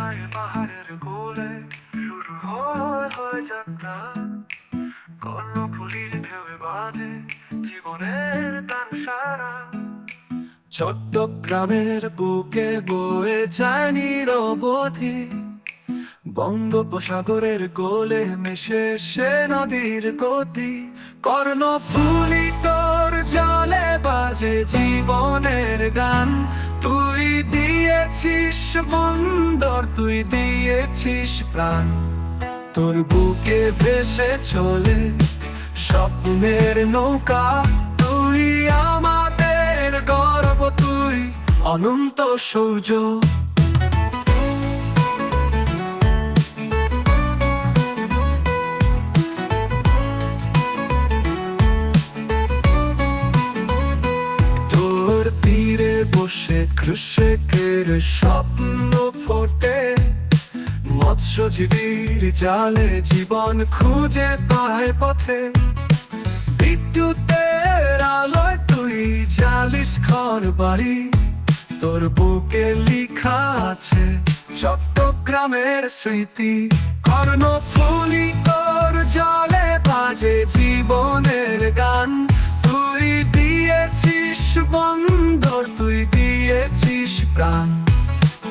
কোথায় পাহাড়ের কোলে শুরু হয় বাজে জীবনের গান সারা। চট্টগ্রামের বুকে বয়ে যায় নিরবধি বঙ্গোপসাগরের গোলে মেশে সে নদীর গতি। কর্ণফুলি তোর জলে বাজে জীবনের গান। তুই দিয়েছিস বন্দর তুই দিয়েছিস প্রাণ। তোর বুকে ভেসে চলে স্বপ্নের নৌকা। তুই আমাদের গর্ব, তুই অনন্ত সৌর্য কৃষকের স্বপ্ন ফোটে। মৎস্যজীবীর জালে জীবন খুঁজে পায় পথে। বিদ্যুতের আলোয় তুই জালিস ঘর বাড়ি। তোর বুকে লিখা আছে চট্টগ্রামের স্মৃতি। কর্ণফুলি তোর জলে বাজে জীবনের গান। তুই দিয়েছিস দিয়েছিস প্রাণ।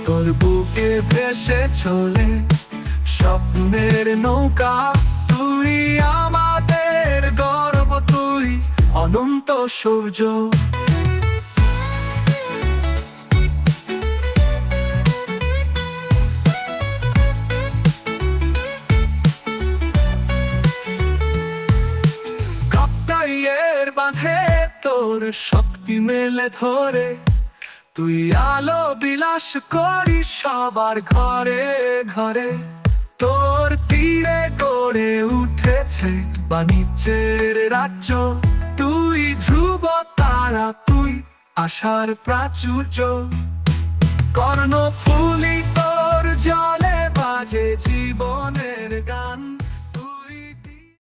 তোর বুকে ভেসে চলে স্বপ্নের নৌকা। তুই আমাদের গর্ব, তুই অনন্ত সূর্য বাঁধে তোর শক্তি মেলে ধরে। তুই আলো বিলাস করি সবার ঘরে ঘরে। তোর তীরে গড়ে উঠেছে বাণিজ্যের রাজ্য। তুই ধ্রুব তারা, তুই আশার প্রাচুর্য। কর্ণ ফুলি তোর জলে বাজে জীবনের গান।